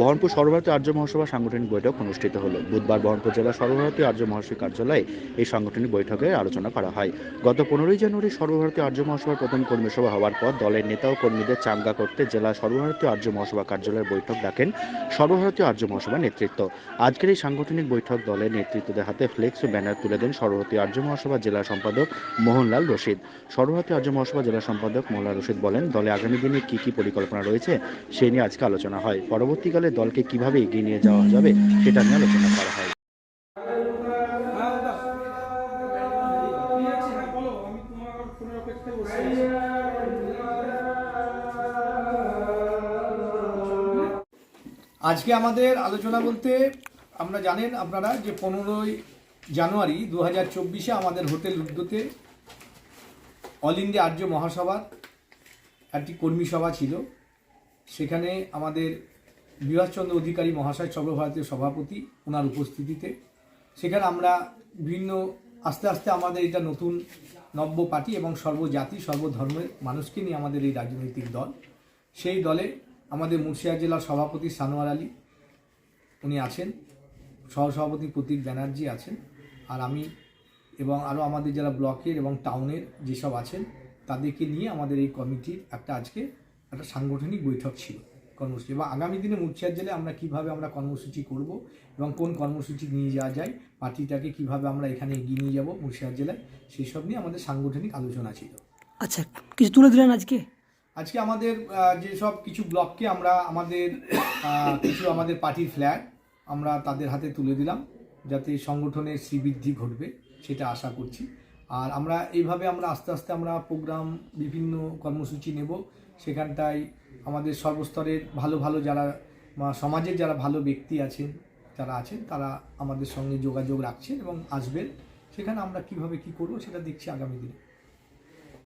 বহরমপুর সর্বভারতীয় আর্য মহাসভা সাংগঠনিক বৈঠক অনুষ্ঠিত হলো। বুধবার বহরমপুর জেলা সর্বভারতীয় আর্য মহাসভা কার্যালয়ে এই সাংগঠনিক বৈঠকে আলোচনা করা হয়। গত পনেরোই জানুয়ারি সর্বভারতীয় আর্য মহাসভার প্রথম কর্মী সভা হওয়ার পর দলের নেতা ও কর্মীদের চাঙ্গা করতে জেলা সর্বভারতীয় আর্য মহাসভা কার্যালয়ের বৈঠক ডাকেন সর্বভারতীয় আর্য মহাসভা নেতৃত্ব। আজকের এই সাংগঠনিক বৈঠক দলের নেতৃত্বদের হাতে ফ্লেক্স ও ব্যানার তুলে দেন সর্বভারতীয় আর্য মহাসভা জেলা সম্পাদক মোহনলাল রশিদ। সর্বভারতীয় আর্য মহাসভা জেলা সম্পাদক মোহনলাল রশিদ বলেন, দলে আগামী দিনে কি কি পরিকল্পনা রয়েছে সেই নিয়ে আজকে আলোচনা হয়। পরবর্তীকালে দলকে কীভাবে এগিয়ে নিয়ে যাওয়া যাবে সেটা নিয়ে আলোচনা করা হয়। আজকে আমাদের আলোচনা বলতে আমরা জানেন আপনারা যে পনেরোই জানুয়ারি দু হাজার চব্বিশে আমাদের হোটেল উদ্যোতে অল ইন্ডিয়া আর্য মহাসভার একটি কর্মী সভা ছিল। সেখানে আমাদের বিভাসচন্দ্র অধিকারী মহাশয় সর্বভারতীয় সভাপতি ওনার উপস্থিতিতে। সেখানে আমরা বিভিন্ন, আস্তে আস্তে আমাদের এটা নতুন নব্য পার্টি এবং সর্বজাতি, সর্বধর্মের মানুষকে নিয়ে আমাদের এই রাজনৈতিক দল। সেই দলে আমাদের মুর্শিদাবাদ জেলার সভাপতি সানোয়ার আলী উনি আছেন, সহসভাপতি প্রতীক ব্যানার্জি আছেন, আর আমি এবং আরও আমাদের যারা ব্লকের এবং টাউনের যেসব আছেন, তাদেরকে নিয়ে আমাদের এই কমিটির একটা আজকে একটা সাংগঠনিক বৈঠক ছিল। কর্মসূচি বা আগামী দিনে মুর্শিদাবাদ জেলায় আমরা কীভাবে আমরা কর্মসূচি করব এবং কোন কর্মসূচি নিয়ে যাওয়া যায় পার্টিটাকে কীভাবে আমরা এখানে এগিয়ে নিয়ে যাব মুর্শিদাবাদ জেলায় সেই সব নিয়ে আমাদের সাংগঠনিক আলোচনা ছিল। আচ্ছা কিছু তুলে দিলেন আজকে? আজকে আমাদের যেসব কিছু ব্লককে আমরা আমাদের কিছু আমাদের পার্টির ফ্ল্যাগ আমরা তাদের হাতে তুলে দিলাম যাতে সংগঠনের শ্রীবৃদ্ধি ঘটবে সেটা আশা করছি। আর আমরা এইভাবে আমরা আস্তে আস্তে আমরা প্রোগ্রাম বিভিন্ন কর্মসূচি নেব সেখানটায় আমাদের সর্বস্তরের ভালো ভালো যারা সমাজের যারা ভালো ব্যক্তি আছেন, যারা আছেন, তারা আমাদের সঙ্গে যোগাযোগ রাখছেন এবং আসবেন। সেখানে আমরা কীভাবে কি করব সেটা দেখছি আগামী দিনে।